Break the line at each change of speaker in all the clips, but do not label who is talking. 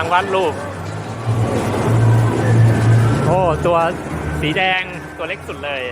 างวัดรูป โอ้ ตัวสีแดงตัวเล็กสุดเลย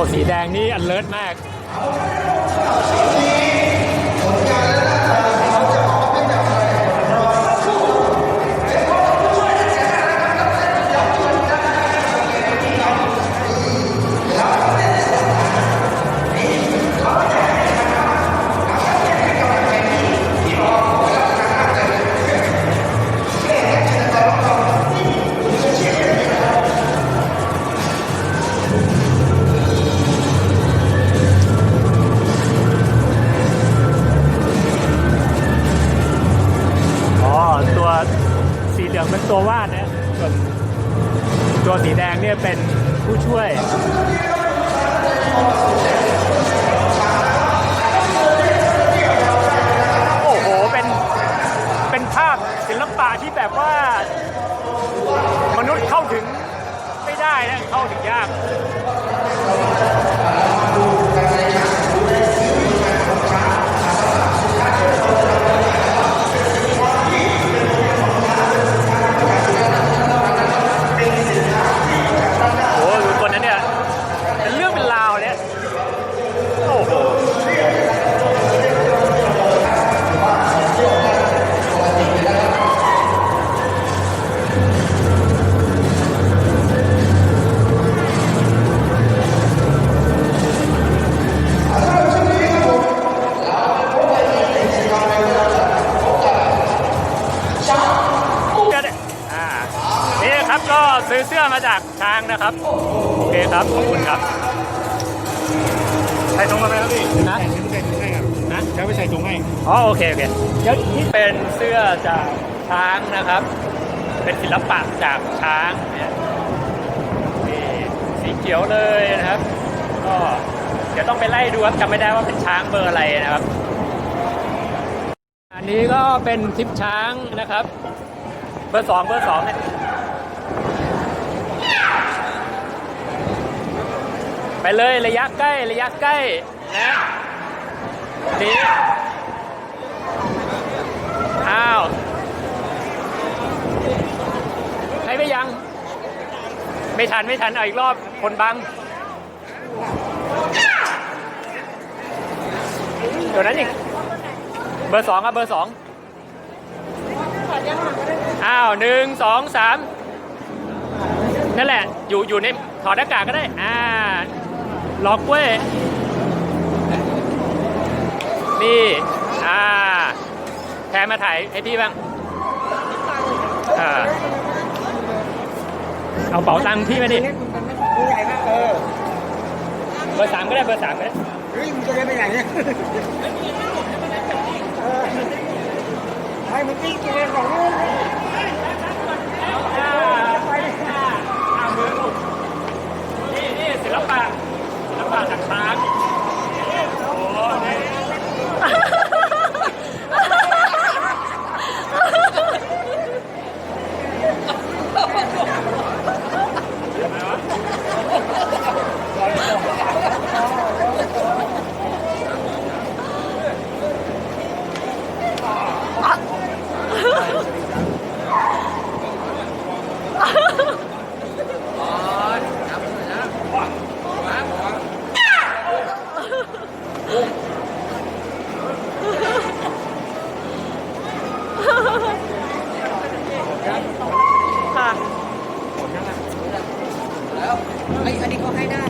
วกสีแดงนี่อันเลิศมาก สีเหลืองเป็นตัววาดนะส่วนตัวสีแดงเนี่ยเป็นผู้ช่วยโอ้โหเป็นเป็นภาพศิลปะที่แบบว่ามนุษย์เข้าถึงไม่ได้นะเข้าถึงยาก จากช้างนะครับ โอเคครับ ขอบคุณครับ
ใส่ตรงมาไหมครับพี่
นะ
ใส่ใส่ตรงให้ครับ
นะ
ใช้ไปใส่ตรงให้
อ๋อโอเคโอเคเดี๋ยวนี่เป็นเสื้อจากช้างนะครับ เป็นศิลปะจากช้างเนี่ยนี่สีเขียวเลยนะครับ ก็เดี๋ยวต้องไปไล่ดูครับจำไม่ได้ว่าเป็นช้างเบอร์อะไรนะครับ อันนี้ก็เป็นทิปช้างนะครับ เบอร์สองเบอร์สองเนี่ย ไปเลยระยะใกล้ระยะใกล้นะนี่อ้าวใช้ไม่ยัง ไม่ทันไม่ทันเอาอีกรอบคนบังเดี๋ยวนั้นอีกเบอร์สองครับเบอร์สองอ้าวหนึ่งสองสามนั่นแหละ อยู่อยู่ในถอดหน้ากากก็ได้ อ่า ล็อกเว้ย นี่ อ่าแพรมาถ่ายให้พี่บ้างอ่าเอาเป๋าตังค์พี่มาดิ
ตัวใหญ่มากเออ
เบอร์สามก็ได้เบอร์สามก็ได้
เฮ้ยมันจะได้ไปไหนเนี่ยให้มันวิ่งกินเลยของลูก
อ่าอ่ามือลูกนี่นี่ศิลปะศิลปะจากช้างโอ้โหนี่ค่ะ
ไอ้อันนี้เขาให้ได้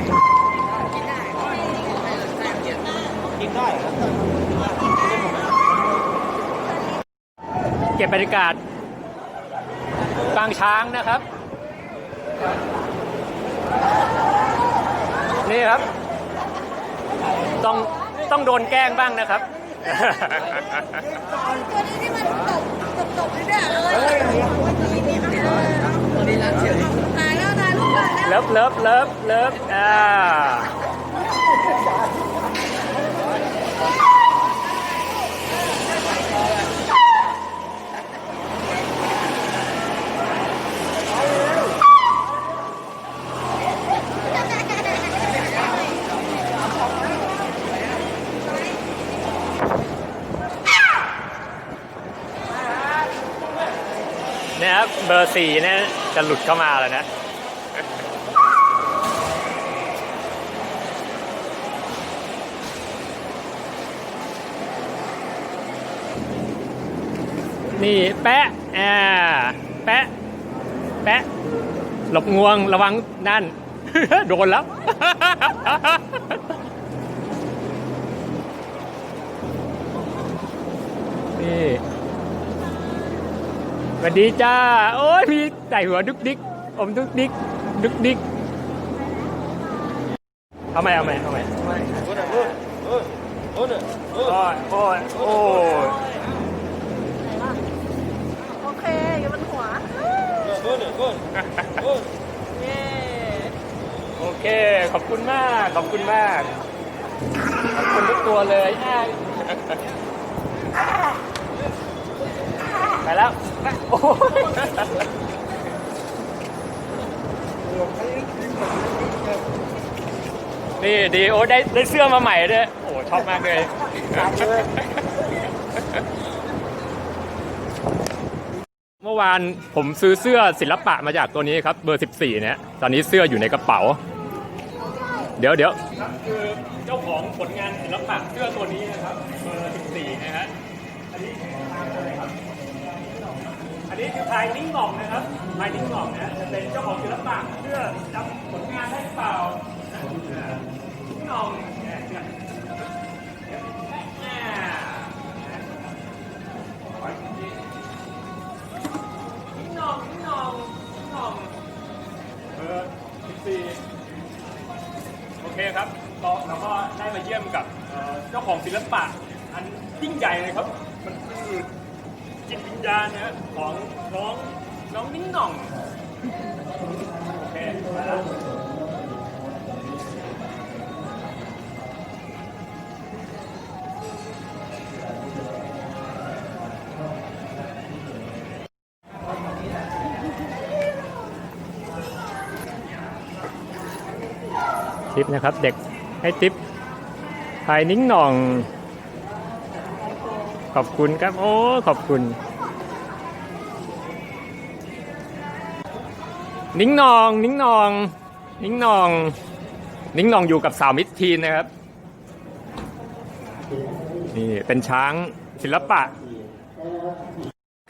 กินได้
กินได้เหรอ
เก็บบรรยากาศปางช้างนะครับ นี่ครับ ต้องต้องโดนแกล้งบ้างนะครับ
ตัวนี้ที่มันตกตกตกนี่เนี่ย เลิ
ฟเลิฟเลิฟอ่าเนี่ยครับเบอร์สี่เนี่ยจะหลุดเข้ามาแล้วนะ นี่แปะอ่าแปะ แปะ หลบงวงระวังนั่น โดนแล้ว นี่สวัสดีจ้า โอ้ยมีใส่หัวดุกดิก อมดุกดิก ดุกดิก เอาไหมเอาไหมเอาไหมโอ้ยโอ้ยโอ้ยโอ้ย
โอเค อยู่บนหัวเย้
โอเค ขอบคุณมาก ขอบคุณมาก ขอบคุณทุกตัวเลยอะไปแล้วโอ้ย นี่ดีโอ้ได้ได้เสื้อมาใหม่ด้วย โอ้ชอบมากเลย เมื่อวานผมซื้อเสื้อศิลปะมาจากตัวนี้ครับ เบอร์ 14 เนี่ย ตอนนี้เสื้ออยู่ในกระเป๋า เดี๋ยวเดี๋ยวคือเจ้าของผลงานศิลปะเสื้อตัวนี้นะครับ เบอร์ 14 นะฮะ อันนี้อะไรครับอันนี้คือพายนิ้งหน่องนะครับพายนิ้งหน่องนะจะเป็นเจ้าของศิลปะเสื้อจำผลงานได้หรือเปล่านิ้งหน่อง เจ้าของศิลปะอันยิ่งใหญ่เลยครับ มันคือจิตวิญญาณนะของน้องน้องนิ้งหน่องโอเคมาแล้วทิปนะครับเด็กให้ทิปายนิ้งหน่อง ขอบคุณครับ โอ้ ขอบคุณ นิ้งหนอง นิ้งหนอง นิ้งหนอง นิ้งหนองอยู่กับสาวมิตรทีนนะครับ นี่เป็นช้างศิลปะ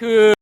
คือ